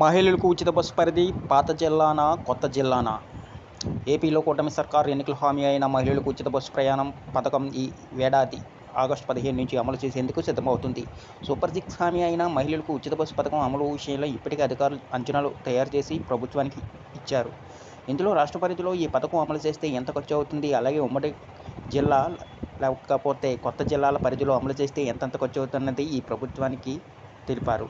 మహిళలకు ఉచిత బస్సు పరిధి పాత జిల్లానా కొత్త జిల్లానా? ఏపీలో కూటమి సర్కారు ఎన్నికల హామీ అయిన మహిళలకు ఉచిత బస్సు ప్రయాణం పథకం ఈ ఏడాది ఆగస్టు పదిహేను నుంచి అమలు చేసేందుకు సిద్ధమవుతుంది. సూపర్ సిక్స్ హామీ అయిన మహిళలకు ఉచిత బస్సు పథకం అమలు విషయంలో ఇప్పటికే అధికారులు అంచనాలు తయారు చేసి ప్రభుత్వానికి ఇచ్చారు. ఇందులో రాష్ట్ర పరిధిలో ఈ పథకం అమలు చేస్తే ఎంత ఖర్చు అవుతుంది? అలాగే ఉమ్మడి జిల్లా లేకపోతే కొత్త జిల్లాల పరిధిలో అమలు చేస్తే ఎంతెంత ఖర్చు అవుతున్నది ఈ ప్రభుత్వానికి తెలిపారు.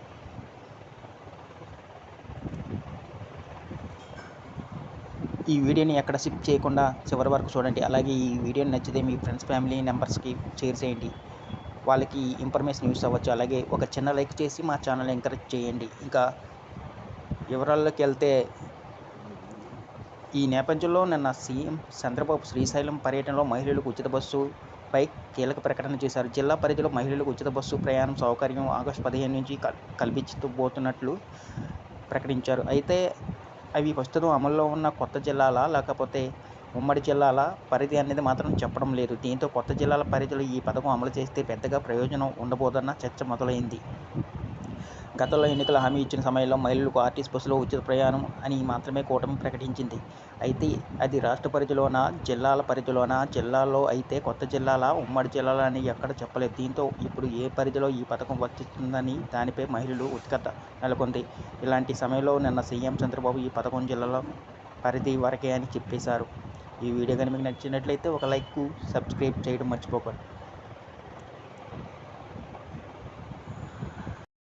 ఈ వీడియోని ఎక్కడ స్కిప్ చేయకుండా చివరి వరకు చూడండి. అలాగే ఈ వీడియోని నచ్చితే మీ ఫ్రెండ్స్ ఫ్యామిలీ మెంబర్స్కి షేర్ చేయండి. వాళ్ళకి ఇన్ఫర్మేషన్ యూస్ అవ్వచ్చు. అలాగే ఒక చిన్న లైక్ చేసి మా ఛానల్ ఎంకరేజ్ చేయండి. ఇంకా వివరాల్లోకి వెళ్తే ఈ నేపథ్యంలో నిన్న సీఎం చంద్రబాబు శ్రీశైలం పర్యటనలో మహిళలకు ఉచిత బస్సు పై కీలక ప్రకటన చేశారు. జిల్లా పరిధిలో మహిళలకు ఉచిత బస్సు ప్రయాణం సౌకర్యం ఆగస్టు పదిహేను నుంచి కల్ కల్పించబోతున్నట్లు ప్రకటించారు. అయితే అవి ప్రస్తుతం అమల్లో ఉన్న కొత్త జిల్లాల లేకపోతే ఉమ్మడి జిల్లాల? పరిధి అనేది మాత్రం చెప్పడం లేదు. దీంతో కొత్త జిల్లాల పరిధిలో ఈ పథకం అమలు చేస్తే పెద్దగా ప్రయోజనం ఉండబోదన్న చర్చ మొదలైంది. గతంలో ఎన్నికల హామీ ఇచ్చిన సమయంలో మహిళలకు ఆర్టీసీ బస్సులో ఉచిత ప్రయాణం అని మాత్రమే కూటమి ప్రకటించింది. అయితే అది రాష్ట్ర పరిధిలోన జిల్లాల పరిధిలోన జిల్లాలో అయితే కొత్త జిల్లాల ఉమ్మడి జిల్లాల అని ఎక్కడ చెప్పలేదు. దీంతో ఇప్పుడు ఏ పరిధిలో ఈ పథకం వర్తిస్తుందని దానిపై మహిళలు ఉత్కత నెలకొంది. ఇలాంటి సమయంలో నిన్న సీఎం చంద్రబాబు ఈ పథకం జిల్లాల పరిధి వరకే అని చెప్పేశారు. ఈ వీడియో కానీ మీకు నచ్చినట్లయితే ఒక లైక్ సబ్స్క్రైబ్ చేయడం మర్చిపోకండి.